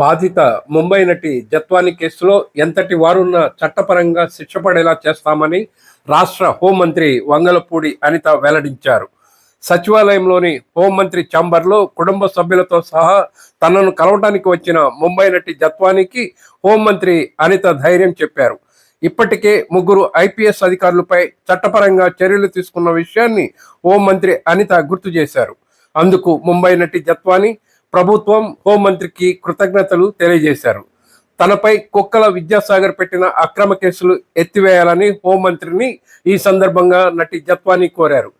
బాధిత ముంబై నటి జత్వాని కేసులో ఎంతటి వారున్న చట్టపరంగా శిక్ష పడేలా చేస్తామని రాష్ట్ర హోంమంత్రి వంగలపూడి అనిత వెల్లడించారు. సచివాలయంలోని హోంమంత్రి ఛాంబర్లో కుటుంబ సభ్యులతో సహా తనను కలవటానికి వచ్చిన ముంబై నటి జత్వానికి హోంమంత్రి అనిత ధైర్యం చెప్పారు. ఇప్పటికే ముగ్గురు ఐపీఎస్ అధికారులపై చట్టపరంగా చర్యలు తీసుకున్న విషయాన్ని హోంమంత్రి అనిత గుర్తు చేశారు. అందుకు ముంబై నటి జత్వాని ప్రభుత్వం హోంమంత్రికి కృతజ్ఞతలు తెలియజేశారు. తనపై కుక్కల విద్యాసాగర్ పెట్టిన అక్రమ కేసులు ఎత్తివేయాలని హోంమంత్రిని ఈ సందర్భంగా నటి జత్వాని కోరారు.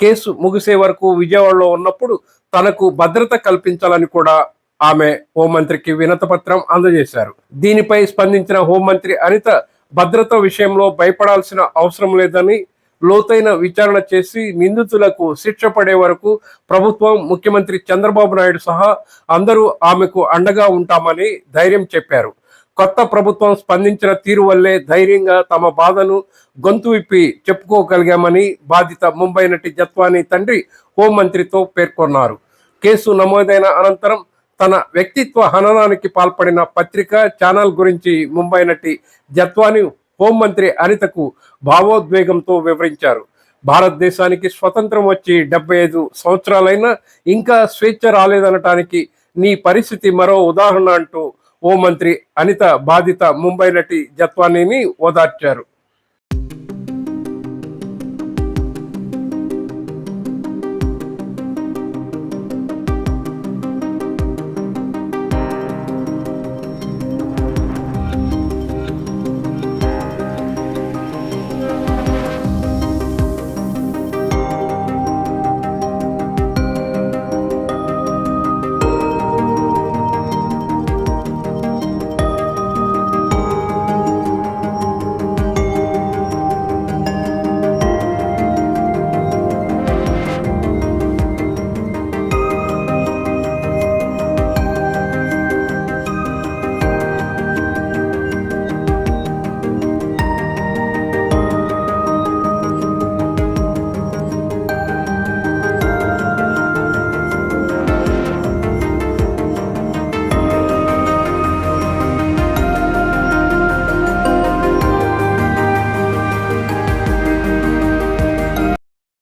కేసు ముగిసే వరకు విజయవాడలో ఉన్నప్పుడు తనకు భద్రత కల్పించాలని కూడా ఆమె హోంమంత్రికి వినతపత్రం అందజేశారు. దీనిపై స్పందించిన హోంమంత్రి అనిత భద్రత విషయంలో భయపడాల్సిన అవసరం లేదని లోతైన విచారణ చేసి నిందితులకు శిక్ష పడే వరకు ప్రభుత్వం ముఖ్యమంత్రి చంద్రబాబు నాయుడు సహా అందరూ ఆమెకు అండగా ఉంటామని ధైర్యం చెప్పారు. కొత్త ప్రభుత్వం స్పందించిన తీరు వల్లే ధైర్యంగా తమ బాధను గొంతు విప్పి చెప్పుకోగలిగామని బాధిత ముంబై నటి జత్వాని తండ్రి హోంమంత్రితో పేర్కొన్నారు. కేసు నమోదైన అనంతరం తన వ్యక్తిత్వ హననానికి పాల్పడిన పత్రిక ఛానల్ గురించి ముంబై నటి జత్వాని హోంమంత్రి అనితకు భావోద్వేగంతో వివరించారు. భారతదేశానికి స్వతంత్రం వచ్చి డెబ్బై ఐదు సంవత్సరాలైనా ఇంకా స్వేచ్ఛ రాలేదనటానికి నీ పరిస్థితి మరో ఉదాహరణ అంటూ హోంమంత్రి అనిత బాధిత ముంబై నటి జత్వానీని ఓదార్చారు.